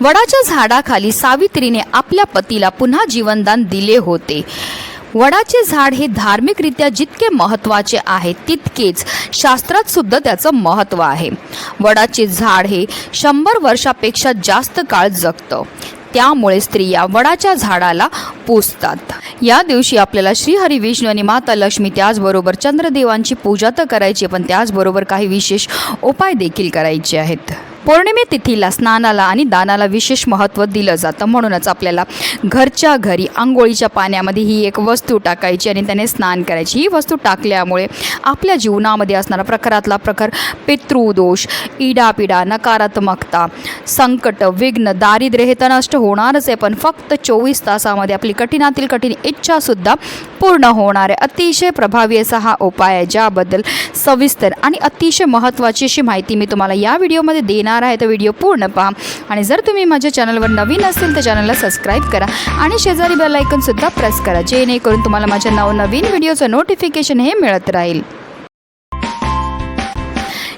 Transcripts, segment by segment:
वडाच्या झाडाखाली सावित्रीने आपल्या पतीला पुन्हा जीवनदान दिले होते. वडाचे झाड हे धार्मिकरित्या जितके महत्त्वाचे आहे तितकेच शास्त्रात सुद्धा त्याचं महत्त्व आहे. वडाचे झाड हे शंभर वर्षापेक्षा जास्त काळ जगतं. त्यामुळे स्त्रिया वडाच्या झाडाला पुजतात या दिवशी आपल्याला श्रीहरी विष्णू आणि माता लक्ष्मी त्याचबरोबर चंद्रदेवांची पूजा तर करायची पण त्याचबरोबर काही विशेष उपाय देखील करायचे आहेत. पौर्णिमे तिथीला स्नानाला आणि दानाला विशेष महत्त्व दिलं जातं. म्हणूनच आपल्याला घरच्या घरी आंघोळीच्या पाण्यामध्ये ही एक वस्तू टाकायची आणि त्याने स्नान करायची. ही वस्तू टाकल्यामुळे आपल्या जीवनामध्ये असणारा प्रकारातला प्रकार पितृदोष इडापिडा नकारात्मकता संकट विघ्न दारिद्र्य हे तर नष्ट होणारच आहे. पण फक्त चोवीस तासामध्ये आपली कठीणातील कठीण इच्छासुद्धा पूर्ण होणार आहे. अतिशय प्रभावी असा हा उपाय आहे ज्याबद्दल सविस्तर आणि अतिशय महत्त्वाची अशी माहिती मी तुम्हाला या व्हिडिओमध्ये देणार आहे. तर व्हिडिओ पूर्ण पहा आणि जर तुम्ही माझ्या चॅनलवर नवीन असेल तर चॅनलला सबस्क्राईब करा आणि शेजारी बेल आयकनसुद्धा प्रेस करा जेणेकरून तुम्हाला माझ्या नवनवीन व्हिडिओचं नोटिफिकेशन हे मिळत राहील.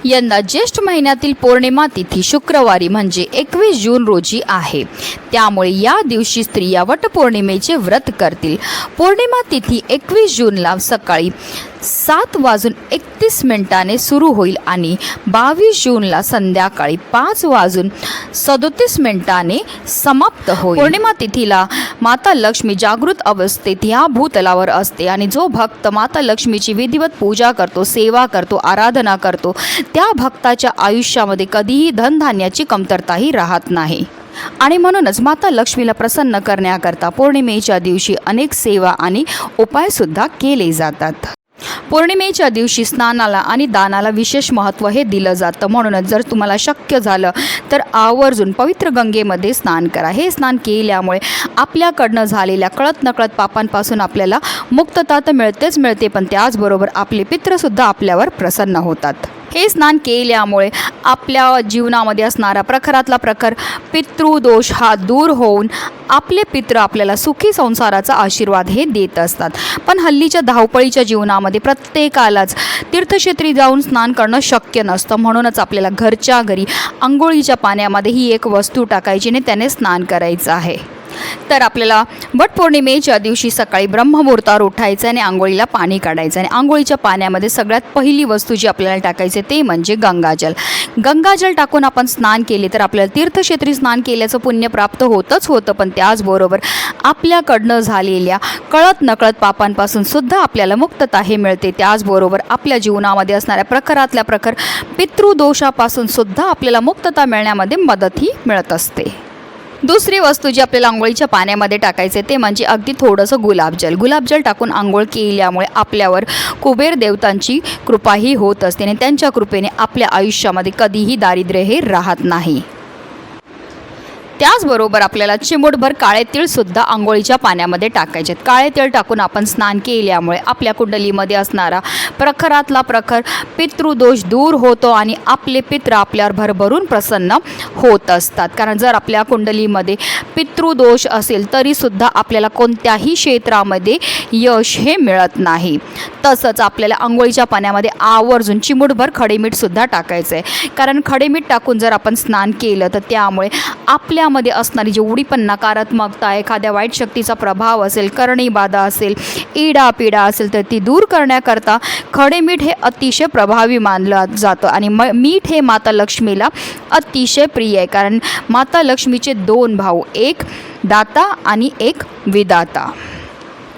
यंदा ज्येष्ठ महिन्यातील पौर्णिमा तिथी शुक्रवारी म्हणजे एकवीस जून रोजी आहे. त्यामुळे या दिवशी स्त्रिया वटपौर्णिमेचे व्रत करतील. पौर्णिमा तिथी एकवीस जूनला सकाळी सात वाजून एकतीस मिनिटाने सुरू होईल आणि बावीस जूनला संध्याकाळी पाच वाजून सदोतीस मिनिटाने समाप्त होईल. पौर्णिमा तिथीला माता लक्ष्मी जागृत अवस्थेत ह्या भूतलावर असते. आणि जो भक्त माता लक्ष्मीची विधिवत पूजा करतो सेवा करतो आराधना करतो त्या भक्ताच्या आयुष्यामध्ये कधीही धनधान्याची कमतरताही राहत नाही. आणि म्हणूनच माता लक्ष्मीला प्रसन्न करण्याकरता पौर्णिमेच्या दिवशी अनेक सेवा आणि उपायसुद्धा केले जातात. पौर्णिमेच्या दिवशी स्नानाला आणि दानाला विशेष महत्त्व हे दिलं जातं. म्हणूनच जर तुम्हाला शक्य झालं तर आवर्जून पवित्र गंगेमध्ये स्नान करा. हे स्नान केल्यामुळे आपल्याकडनं झालेल्या कळत नकळत पापांपासून आपल्याला मुक्तता तर मिळतेच मिळते पण त्याचबरोबर आपले पित्रसुद्धा आपल्यावर प्रसन्न होतात. हे स्नान केल्यामुळे आपल्या जीवनामध्ये असणारा प्रखरातला प्रखर पितृदोष हा दूर होऊन आपले पित्र आपल्याला सुखी संसाराचा आशीर्वाद हे देत असतात. पण हल्लीच्या धावपळीच्या जीवनामध्ये प्रत्येकालाच तीर्थक्षेत्री जाऊन स्नान करणं शक्य नसतं. म्हणूनच आपल्याला घरच्या घरी आंघोळीच्या पाण्यामध्ये ही एक वस्तू टाकायची आणि त्याने स्नान करायचं आहे. तर आपल्याला वटपौर्णिमेच्या दिवशी सकाळी ब्रह्ममुहूर्तावर उठायचं आणि आंघोळीला पाणी काढायचं आणि आंघोळीच्या पाण्यामध्ये सगळ्यात पहिली वस्तू जी आपल्याला टाकायची ते म्हणजे गंगाजल. गंगाजल टाकून आपण स्नान केले तर आपल्याला तीर्थक्षेत्री स्नान केल्याचं पुण्य प्राप्त होतच होतं पण त्याचबरोबर आपल्याकडनं झालेल्या कळत नकळत पापांपासून सुद्धा आपल्याला मुक्तता हे मिळते. त्याचबरोबर आपल्या जीवनामध्ये असणाऱ्या प्रखरातल्या प्रखर पितृदोषापासून सुद्धा आपल्याला मुक्तता मिळण्यामध्ये मदतही मिळत असते. दुसरी वस्तू जी आपल्याला आंघोळीच्या पाण्यामध्ये टाकायचे ते म्हणजे अगदी थोडंसं गुलाबजल गुलाबजल टाकून आंघोळ केल्यामुळे आपल्यावर कुबेर देवतांची कृपाही होत असते आणि त्यांच्या कृपेने आपल्या आयुष्यामध्ये कधीही दारिद्र्य हे राहत नाही. त्याचबरोबर आपल्याला चिमूटभर काळे तीळ सुद्धा आंघोळीच्या पाण्यामध्ये टाकायचे आहेत काळे तीळ टाकून आपण स्नान केल्यामुळे आपल्या कुंडलीमध्ये असणारा प्रखरातला प्रखर पितृदोष दूर होतो आणि आपले पित्र आपल्यावर भरभरून प्रसन्न होत असतात. कारण जर आपल्या कुंडलीमध्ये पितृदोष असेल तरीसुद्धा आपल्याला कोणत्याही क्षेत्रामध्ये यश हे मिळत नाही. तसंच आपल्याला आंघोळीच्या पाण्यामध्ये आवर्जून चिमूटभर खडेमीठसुद्धा टाकायचं आहे कारण खडेमीठ टाकून जर आपण स्नान केलं तर त्यामुळे आपल्या आपल्यामध्ये असणारी जेवढी पण नकारात्मकता एखाद्या वाईट शक्तीचा प्रभाव असेल करणी बाधा असेल इडा पिडा असेल तर ती दूर करण्याकरता खडे मीठ हे अतिशय प्रभावी मानलं जातं. आणि म मीठ हे माता लक्ष्मीला अतिशय प्रिय आहे कारण माता लक्ष्मीचे दोन भाऊ एक दाता आणि एक विदाता.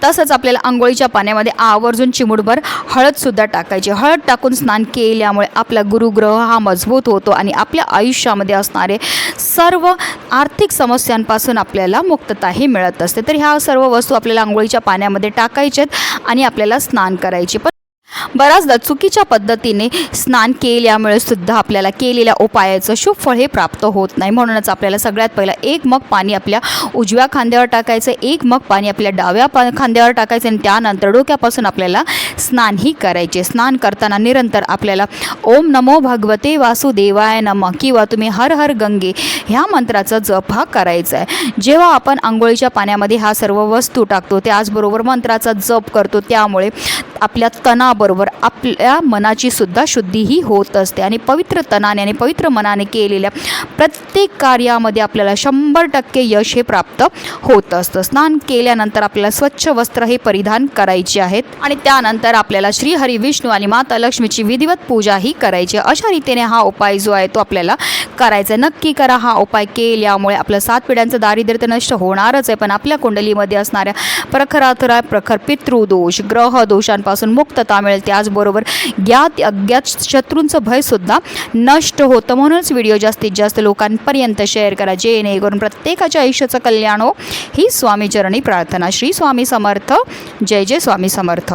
तसंच आपल्याला आंघोळीच्या पाण्यामध्ये आवर्जून चिमुडभर हळदसुद्धा टाकायची. हळद टाकून स्नान केल्यामुळे आपला गुरुग्रह हा मजबूत होतो आणि आपल्या आयुष्यामध्ये असणारे सर्व आर्थिक समस्यांपासून आपल्याला मुक्तताही मिळत असते. तर ह्या सर्व वस्तू आपल्याला आंघोळीच्या पाण्यामध्ये टाकायच्यात आणि आपल्याला स्नान करायचे. पण बऱ्याचदा चुकीच्या पद्धतीने स्नान केल्यामुळे सुद्धा आपल्याला केलेल्या उपायाचं शुभ फळ हे प्राप्त होत नाही. म्हणूनच आपल्याला सगळ्यात पहिलं एक मग पाणी आपल्या उजव्या खांद्यावर टाकायचं एक मग पाणी आपल्या डाव्या पा खांद्यावर टाकायचं आणि त्यानंतर डोक्यापासून आपल्याला स्नानही करायचे. स्नान करताना निरंतर आपल्याला ओम नमो भगवते वासुदेवाय नम किंवा तुम्ही हर हर गंगे ह्या मंत्राचा जप हा करायचा आहे. जेव्हा आपण आंघोळीच्या पाण्यामध्ये हा सर्व वस्तू टाकतो त्याचबरोबर मंत्राचा जप करतो त्यामुळे आपल्या बरोबर आपल्या मनाची सुद्धा शुद्धीही होत असते आणि पवित्र तनाने आणि पवित्र मनाने केलेल्या प्रत्येक कार्यामध्ये आपल्याला शंभर टक्के यश हे प्राप्त होत असतं स्नान केल्यानंतर आपल्याला स्वच्छ वस्त्र हे परिधान करायचे आहेत आणि त्यानंतर आपल्याला श्री हरी विष्णू आणि माता लक्ष्मीची विधिवत पूजाही करायची आहे. अशा रीतीने हा उपाय जो आहे तो आपल्याला करायचा आहे. नक्की करा हा उपाय केल्यामुळे आपलं सात पिढ्यांचं दारिद्र्य तर नष्ट होणारच आहे पण आपल्या कुंडलीमध्ये असणाऱ्या प्रखरातरा प्रखर पितृदोष ग्रह दोषांपासून मुक्तता मिळेल त्याचबरोबर ज्ञात अज्ञात शत्रूंचं भयसुद्धा नष्ट होतं. म्हणूनच व्हिडिओ जास्तीत जास्त लोकांपर्यंत शेअर करा. जेणेकरून प्रत्येकाच्या आयुष्याचं कल्याण हो. ही स्वामीचरणी प्रार्थना. श्री स्वामी समर्थ. जय जय स्वामी समर्थ.